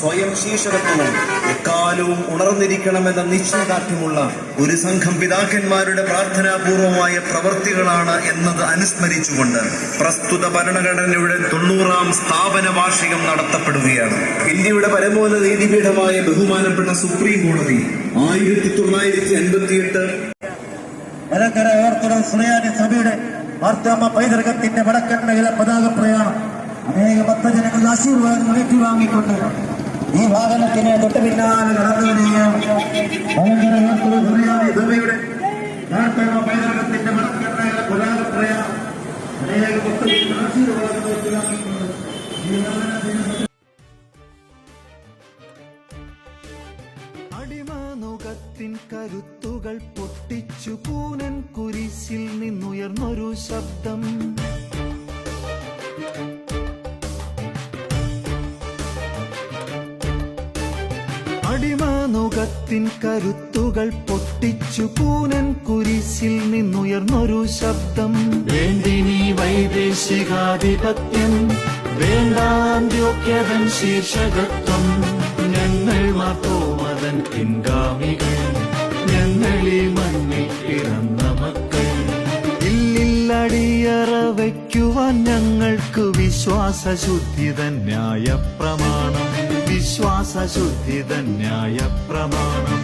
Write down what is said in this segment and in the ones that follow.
സ്വയം ശീർഷകത്വവും എക്കാലവും ഉണർന്നിരിക്കണമെന്ന നിശ്ചയദാർഢ്യമുള്ള ഒരു സംഘം പിതാക്കന്മാരുടെ പ്രാർത്ഥനാപൂർവമായ പ്രവൃത്തികളാണ് എന്നത് അനുസ്മരിച്ചുകൊണ്ട് പ്രസ്തുത ഭരണഘടനയുടെ തൊണ്ണൂറാം സ്ഥാപന വാർഷികം നടത്തപ്പെടുകയാണ്. ഇന്ത്യയുടെ പരമോന്നത നീതിപീഠമായ ബഹുമാനപ്പെട്ട സുപ്രീം കോടതി ആയിരത്തി തൊള്ളായിരത്തി അൻപത്തിയെട്ട് മലങ്കര ഓർത്തഡോക്സ് സുറിയാനി സഭയുടെ മാർത്താമ പൈതൃകത്തിന്റെ വടക്കണ്ണയിലെ പതാക പ്രയാണം അനേക ഭക്തജനങ്ങളുടെ ആശീർവാദം ഏറ്റുവാങ്ങിക്കൊണ്ട് ഈ വാഹനത്തിന് തൊട്ട് പിന്നാലെ നടന്നു മാർത്താമ പൈതൃകത്തിന്റെ അടിമാനുകത്തിൻ കരുത്തുകൾ പൊട്ടിച്ചു. പൂനൻ കുരിശിൽ നിന്നുയർന്നൊരു ശബ്ദം. അടിമാനുകത്തിൻ കരുത്തുകൾ പൊട്ടിച്ചു പൂനൻ കുരിശിൽ നിന്നുയർന്നൊരു ശബ്ദം. വേണ്ടിനി വൈദേശികാധിപത്യം വേണ്ടാന്ത്യോക്യതൻ ശീർഷകത്വം. ഞങ്ങൾ മാത്തോമതൻ പിൻഗാമികൾ ഈ മണ്ണിൽ പിറന്ന മക്കൾ. ഇല്ലില്ലടിയറ വയ്ക്കുവാൻ ഞങ്ങൾക്ക് വിശ്വാസശുദ്ധി ന്യായ പ്രമാണം വിശ്വാസശുദ്ധി ധന്യായ പ്രമാണം.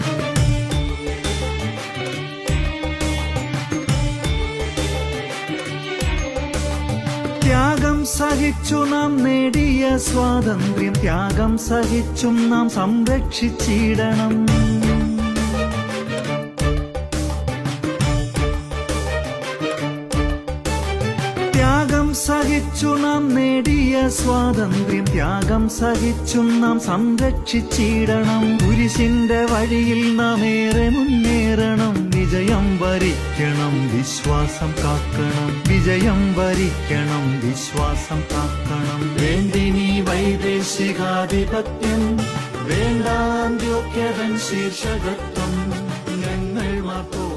ത്യാഗം സഹിച്ചു നാം നേടിയ സ്വാതന്ത്ര്യം ത്യാഗം സഹിച്ചും നാം സംരക്ഷിച്ചിടണം. സഹിച്ചു നാം നേടിയ സ്വാതന്ത്ര്യം ത്യാഗം സഹിച്ചും നാം സംരക്ഷിച്ചിടണം. കുരിശിന്റെ വഴിയിൽ നാം ഏറെ മുന്നേറണം. വിജയം വരിക്കണം വിശ്വാസം കാക്കണം. വിജയം വരിക്കണം വിശ്വാസം കാക്കണം. വേണ്ടിനി വൈദേശികാധിപത്യം വേണ്ടാന്ത്യോക്യതൻ ശീർഷകത്വം. ഞങ്ങൾ മാത്തോ